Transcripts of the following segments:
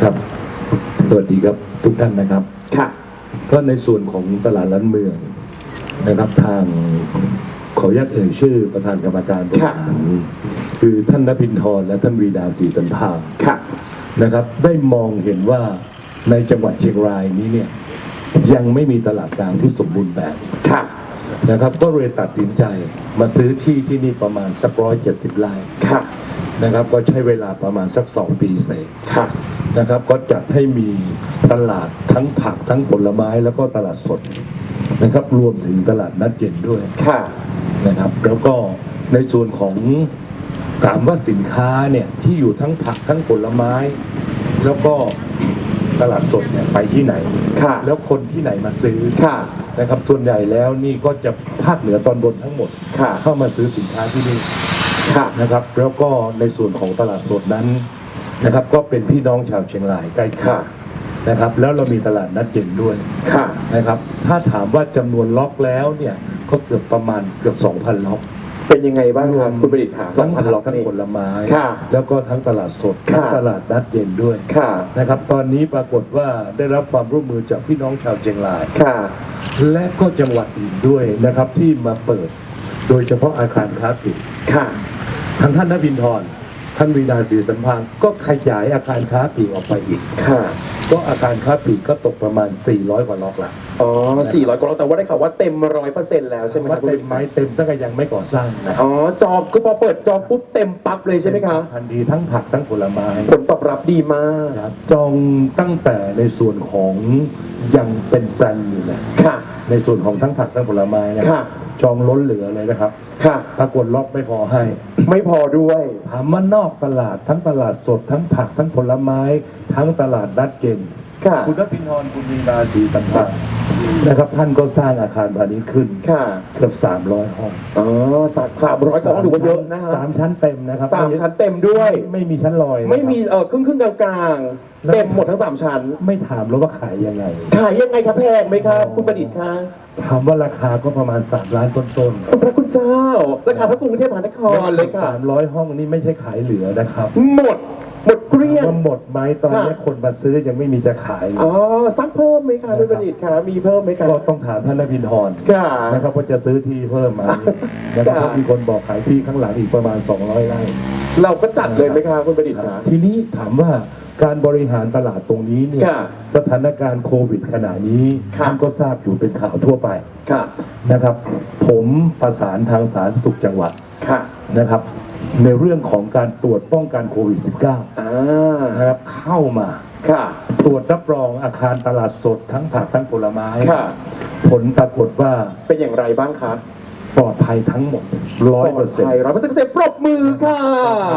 ครับ สวัสดีครับทุกท่านนะครับ ค่ะ ก็ในส่วนของตลาดล้านเมืองนะครับ ทางขออนุญาตเอ่ยชื่อประธานกรรมการบริหารคือท่านนภินทร์และท่านวีดาศรีสันพางค่ะนะครับ ได้มองเห็นว่าในจังหวัดเชียงรายนี้เนี่ยยังไม่มีตลาดกลางที่สมบูรณ์แบบค่ะนะครับ ก็เลยตัดสินใจมาซื้อที่ที่นี่ประมาณสักร้อยเจ็ดสิบไร่ค่ะ นะครับ ก็ใช้เวลาประมาณสักสองปีเศษค่ะนะครับ ก็จัดให้มีตลาดทั้งผักทั้งผลไม้แล้วก็ตลาดสดนะครับ รวมถึงตลาดนัดเย็นด้วยค่ะนะครับ แล้วก็ในส่วนของถามว่าสินค้าเนี่ยที่อยู่ทั้งผักทั้งผลไม้ แล้วก็ตลาดสดเนี่ยไปที่ไหนค่ะแล้วคนที่ไหนมาซื้อค่ะนะครับส่วนใหญ่แล้วนี่ก็จะภาคเหนือตอนบนทั้งหมดค่ะเข้ามาซื้อสินค้าที่นี่ ค่ะนะครับ แล้วก็ในส่วนของตลาดสดนั้นนะครับ ก็เป็นพี่น้องชาวเชียงรายใกล้เคียค่ะ งนะครับ แล้วเรามีตลาดนัดเย็นด้วยค่ะ นะครับ ถ้าถามว่าจำนวนล็อกแล้วเนี่ยก็เกือบประมาณเกือบ 2,000 ล็อก เป็นยังไงบ้างครับ คุณประดิษฐ์ค่ะสอทั้งงพันผักล็อกทั้งนี่ ผลไม้ ค่ะแล้วก็ทั้งตลาดสดค่ะทั้งตลาดนัดเย็นด้วยค่ะ นะครับ ตอนนี้ปรากฏว่าได้รับความร่วมมือจากพี่น้องชาวเชียงราย ค่ะ และก็จังหวัดอื่นด้วยนะครับที่มาเปิด โดยเฉพาะอาคารค้าปลีกค่ะ ทางท่านนภินทร์ท่านวีนาศรีสัมพันธ์ก็ขยายอาคารค้าปลีกออกไปอีก ค่ะ ก็อาคารค้าปลีกก็ตกประมาณ 400 กว่าล็อกละอ๋อสี่ร้อยกว่าล็อกแต่ว่าได้ข่าวว่าเต็มร้อยเปอร์เซ็นต์แล้วใช่ไหมคว่ารับคุณปเต็ระมดิษฐ์ไหมเต็มตั้งแต่ยังไม่ก่อสร้างนะอ๋อ จองคือพอเปิดจองปุ๊บเต็มปั๊บเลยใช่ไหมคะทันทีทั้งผักทั้งผลไม้ ผลตอบรับดีมาก ครับจองตั้งแต่ในส่วนของยังเป็นแปลนอยู่เลยค่ะ ในส่วนของทั้งผักทั้งผลไม้นะค่ะ จองล้นเหลือเลยนะครับ ค่ะ ปรากฏล็อกไม่พอให้ ไม่พอด้วยถามว่านอกตลาดทั้งตลาดสดทั้งผักทั้งผลไม้ ทั้งตลาดนัดเย็นค่ะคุณนภินทร์คุณวีนาสีต่างๆนะครับท่านก็สร้างอาคารพาณิชย์ขึ้นค่ะเกือบ300 ห้องอ๋อสามสามร้อยกว่าห้องถือว่าเยอะนะฮะสามชั้นเต็มนะครับสามชั้นเต็มด้วย ไม่มีชั้นลอยนะครับไม่มีเออครึ่งครึ่งๆกลางแล้ๆวเต็มหมดทั้งสามชั้น ไม่ถามแล้วว่าขายยังไง ขายยังไงครับแพงไหมครับ คุณประดิษฐ์คะ ถามว่าราคาก็ประมาณ 3 ล้านต้นคุณพระคุณเจ้าราคาเท่ากรุงเทพมหานคๆรเลยค่ะสามร้อยห้องนี่ไม่ใช่ขายเหลือนะครับ หมดหมด เกลี้ยง ว่าหมดไหมตอนนี้ค่ะ คนมาซื้อยังไม่มีจะขายเลยอ๋อซักเพิ่มไหมคะคุณประดิษฐ์คะมีเพิ่มไหมคะก็ต้องถามท่านนภินทร์ค่ะ นะครับว่าจะซื้อที่เพิ่มไหมนะครับค่ะเพราะมีคนบอกขายที่ข้างหลังอีกประมาณ 200ไร่ เราก็จัดเลยไหมคะคุณประดิษฐ์คะ ทีนี้ถามว่าการบริหารตลาดตรงนี้เนี่ยค่ะสถานการณ์โควิดขณะนี้ค่ะท่านก็ทราบอยู่เป็นข่าวทั่วไปค่ะ นะครับ ผมประสานทางสาธารณสุขจังหวัดค่ะ นะครับ ในเรื่องของการตรวจป้องกันโควิด -19 อ่านะครับเข้ามา ค่ะ ตรวจรับรองอาคารตลาดสดทั้งผักทั้งผลไม้ ค่ะ ผลปรากฏว่าเป็นอย่างไรบ้างคะปลอดภัยทั้งหมดร้อยเปอร์เซ็นต์ร้อยเปอร์เซ็นต์เกษตรปรบมือค่ะ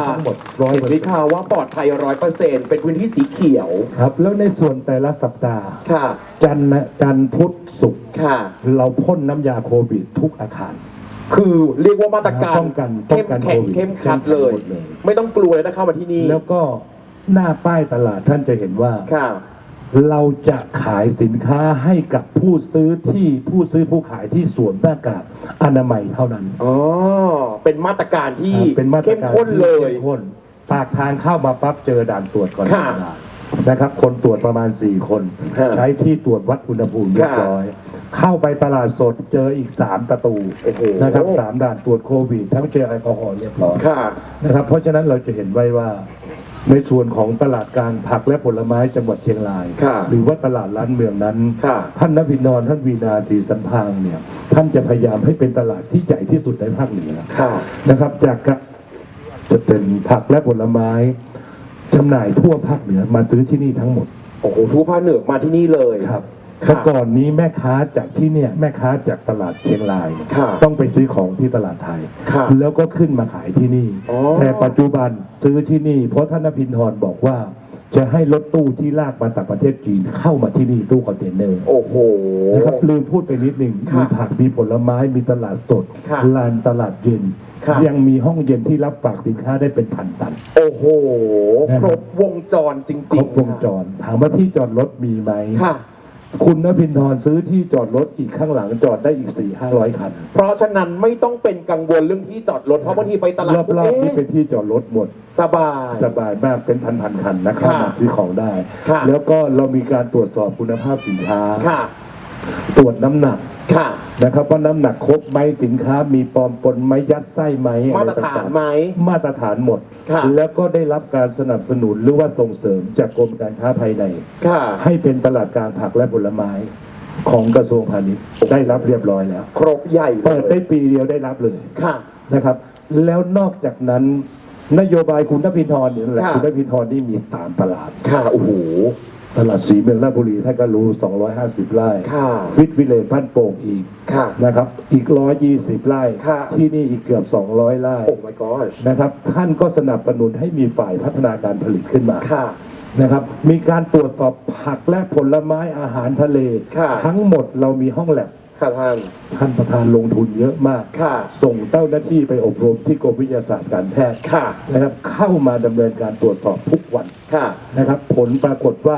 ทั้งหมดร้อยเห็นเปอร์ไหมเซ็นต์คะว่าปลอดภัยร้อยเปอร์เซ็นต์เป็นพื้นที่สีเขียว ครับ แล้วในส่วนแต่ละสัปดาห์ ค่ะ จันทร์นะจันทร์พุธศุกร์ค่ะ เราพ่นน้ำยาโควิดทุกอาคาร คือเรียกว่ามาตรการป้องกันป้องเข้มกันแข็งโควิดเข้มขัดเลยเข้มขัดหมดเลยไม่ต้องกลัวเลยนะเข้ามาที่นี่แล้วก็หน้าป้ายตลาดท่านจะเห็นว่า ค่ะ เราจะขายสินค้าให้กับผู้ซื้อที่ผู้ซื้อผู้ขายที่สวมหน้ากากอนามัยเท่านั้นอ๋อ เป็นมาตรการที่อ่าเป็นมาตรเข้มการข้นที่เลยเข้มข้นปากทางเข้ามาปั๊บเจอด่านตรวจก่อนค่ะธรรมดานะครับ คนตรวจประมาณ 4 คนค่ะใช้ที่ตรวจวัดอุณหภูมิเรียบค่ะร้อย เข้าไปตลาดสดเจออีก 3 ประตูโอ้โห นะครับสามด่านตรวจโควิด ทั้งเจลแอลกอฮอล์เรียบร้อย ค่ะ นะครับเพราะฉะนั้นเราจะเห็นไว้ว่าในส่วนของตลาดกลางผักและผลไม้จังหวัดเชียงราย ค่ะหรือว่าตลาดร้านเมืองนั้น ค่ะ ท่านนภินทร์ท่านวีนาศรีสันพางเนี่ย ท่านจะพยายามให้เป็นตลาดที่ใหญ่ที่สุดในภาคเหนือค่ะ นะครับ จากกะจะเป็นผักและผลไม้จำหน่ายทั่วภาคเหนือมาซื้อที่นี่ทั้งหมดโอ้โหทุกภาคเหนือมาที่นี่เลย ครับค่ะ แต่ก่อนนี้แม่ค้าจากที่เนี่ยแม่ค้าจากตลาดเชียงรายเนี่ยค่ะต้องไปซื้อของที่ตลาดไทย ค่ะแล้วก็ขึ้นมาขายที่นี่ อ๋อ แต่ปัจจุบันซื้อที่นี่ เพราะท่านนภินทร์บอกว่า จะให้รถตู้ที่ลากมาจากประเทศจีนเข้ามาที่นี่ตู้คอนเทนเนอร์ โอ้โห นะครับลืมพูดไปนิดหนึ่งค่ะมีผักมีผลไม้มีตลาดสดค่ะลานตลาดเย็น ค่ะ ยังมีห้องเย็นที่รับฝากสินค้าได้เป็นพันตัน โอ้โห นะครับ ครบวงจรจครริงบๆวงจร ถามว่าที่จอดรถมีไหมค่ะ คุณนภินทร์ซื้อที่จอดรถอีกข้างหลังจอดได้อีก 4 5 0 0 คัน เพราะฉะนั้นไม่ต้องเป็นกังวลเรื่องที่จอดรถ เพราะบางทีไปตลาดรอบๆนี่เอ๊ะเป็นที่จอดรถหมด สบาย สบายมากเป็นพันๆคันนะเข้ามาค่ะซื้อของได้ ค่ะ แล้วก็เรามีการตรวจสอบคุณภาพสินค้า ค่ะ ตรวจน้ำหนัก ค่ะ นะครับว่าน้ำหนักครบไหมสินค้ามีปลอมปนไหมยัดไส้ไหมมาอะไรตรฐานต่างๆไหม มาตรฐานหมด ค่ะ แล้วก็ได้รับการสนับสนุนหรือว่าส่งเสริมจากกรมการค้าภายใน ค่ะ ให้เป็นตลาดกลางผักและผลไม้ของกระทรวงพาณิชย์ได้รับเรียบร้อยแล้ว ครบใหญ่เลเปิดได้ยปีเดียวได้รับเลยค่ะ นะครับ แล้วนอกจากนั้นนโยบายคุณนภินทร์เนี่ยนั่นแหละค่ะ คุณนภินทร์นี่มีตามตลาด ค่ะโอ้โห ตลาดสีเมืองราชบุรีท่านก็รู้ 250 ไร่ค่ะฟิตวิเลนบ้านโป่งอีกค่ะนะครับอีก 120 ไร่ค่ะ ที่นี่อีกเกือบ 200 ไร่โอ้ my gosh นะครับท่านก็สนับสนุนให้มีฝ่ายพัฒนาการผลิตขึ้นมาค่ะ นะครับมีการตรวจสอบผักและผลไม้อาหารทะเล ค่ะ ทั้งหมดเรามีห้องแลบ ค่ะท่าน ท่านประธานลงทุนเยอะมาก ค่ะ ส่งเจ้าหน้าที่ไปอบรมที่กรมวิทยาศาสตร์การแพทย์ค่ะ นะครับ เข้ามาดำเนินการตรวจสอบทุกวันค่ะ นะครับ ผลปรากฏว่า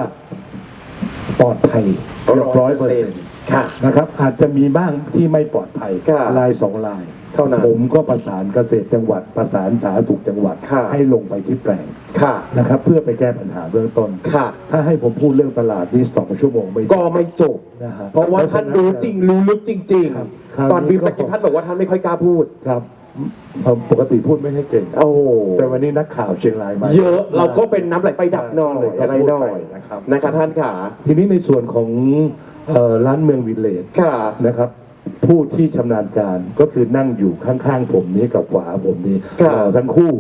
ปลอดภัยเกือบร้อยเปอร์เซ็นต์ค่ะ นะครับ อาจจะมีบ้างที่ไม่ปลอดภัยค่ะ ลายสองลาย เท่านั้น ผมก็ประสานเกษตรจังหวัดประสานสาธารณสุขจังหวัด ค่ะ ให้ลงไปที่แปลงค่ะ นะครับ เพื่อไปแก้ปัญหาเบื้องต้น ค่ะ ถ้าให้ผมพูดเรื่องตลาดนี่สองชั่วโมงไม่จก็บไม่จบ นะฮะ เพราะว่าท่านรู้จริงรู้ลึกจริง ครับๆตอนคราวนี้บีมสกิปท่านบอกว่าท่านไม่ค่อยกล้าพูด ครับผมปกติพูดไม่ให้เก่ง โอ้โหแต่วันนี้นักข่าวเชียงรายมาเยอะเราก็เป็นน้ำไหลไฟดับหน่อยก็อะไรพูดหน่อไปยนะครับ นะคะท่านขาทีนี้ในส่วนของเอ่อร้านเมืองวิลเลจค่ะ นะครับ ผู้ที่ชำนาญการก็คือนั่งอยู่ข้างๆผมนี้กับขวาผมนี้ครับรอทั้งคู่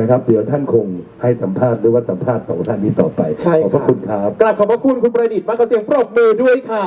นะครับ เดี๋ยวท่านคงให้สัมภาษณ์หรือว่าสัมภาษณ์ของท่านนี้ต่อไปใช่ขอบพระค่ะคุณครับกราบขอบพระคุณคุณประดิษฐ์มากกระเสียงปรบมือด้วยค่ะ